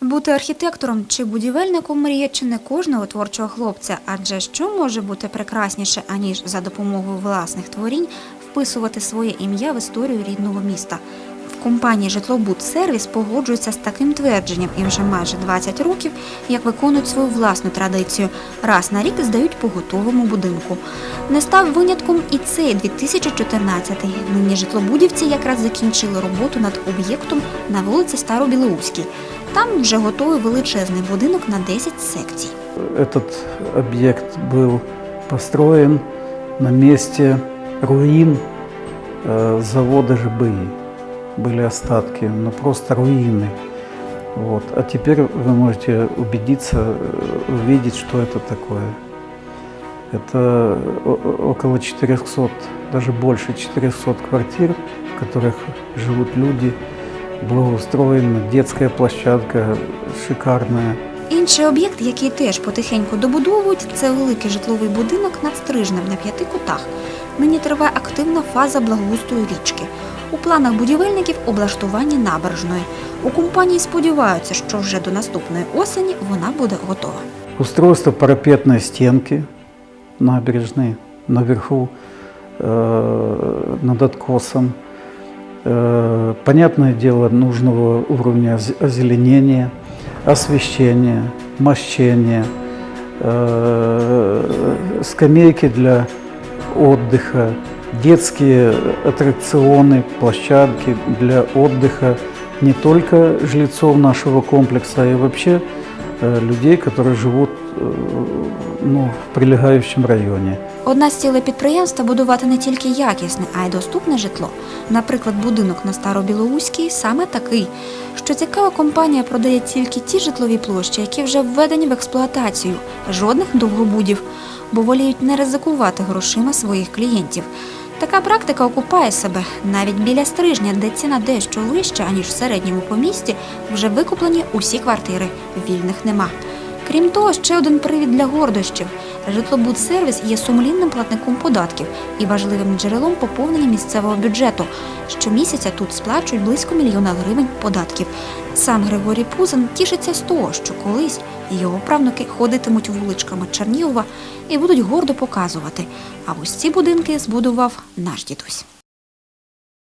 Бути архітектором чи будівельником мріє чи не кожного творчого хлопця, адже що може бути прекрасніше, аніж за допомогою власних творінь вписувати своє ім'я в історію рідного міста. В компанії Житлобудсервіс погоджуються з таким твердженням і вже майже 20 років, як виконують свою власну традицію. Раз на рік здають по готовому будинку. Не став винятком і цей 2014-й. Нині житлобудівці якраз закінчили роботу над об'єктом на вулиці Старобілоуській. Там вже готовий величезний будинок на 10 секцій. Этот объект был построен на месте руин э, завода ЖБИ. Были остатки, но просто руины. Вот. А теперь вы можете убедиться, э, увидеть, что это такое. Это о- о- около 400, даже больше 400 квартир, в которых живут люди, благоустроена, детская площадка шикарная. Інший об'єкт, який теж потихеньку добудовують, це великий житловий будинок над Стрижнем на п'яти кутах. Нині триває активна фаза благоустрою річки. У планах будівельників облаштування набережної. У компанії сподіваються, що вже до наступної осені вона буде готова. Устройство парапетной стенки набережной наверху э, над откосом. Э, понятное дело, нужного уровня оз- озеленения, освещения, мощения, э, скамейки для отдыха, детские аттракционы, площадки для отдыха не только жильцов нашего комплекса, а и вообще э, людей, которые живут ну, в прилегающем районе. Одна з цілей підприємства будувати не тільки якісне, а й доступне житло. Наприклад, будинок на Старобілоуській саме такий. Що цікаво, компанія продає тільки ті житлові площі, які вже введені в експлуатацію, жодних довгобудів, бо воліють не ризикувати грошима своїх клієнтів. Така практика окупає себе навіть біля стрижня, де ціна дещо вища, аніж в середньому помісті, вже викуплені усі квартири, вільних нема. Крім того, ще один привід для гордощів. Житлобудсервіс є сумлінним платником податків і важливим джерелом поповнення місцевого бюджету. Щомісяця тут сплачують близько мільйона гривень податків. Сам Григорій Пузин тішиться з того, що колись його правнуки ходитимуть вуличками Чернігова і будуть гордо показувати. А ось ці будинки збудував наш дідусь.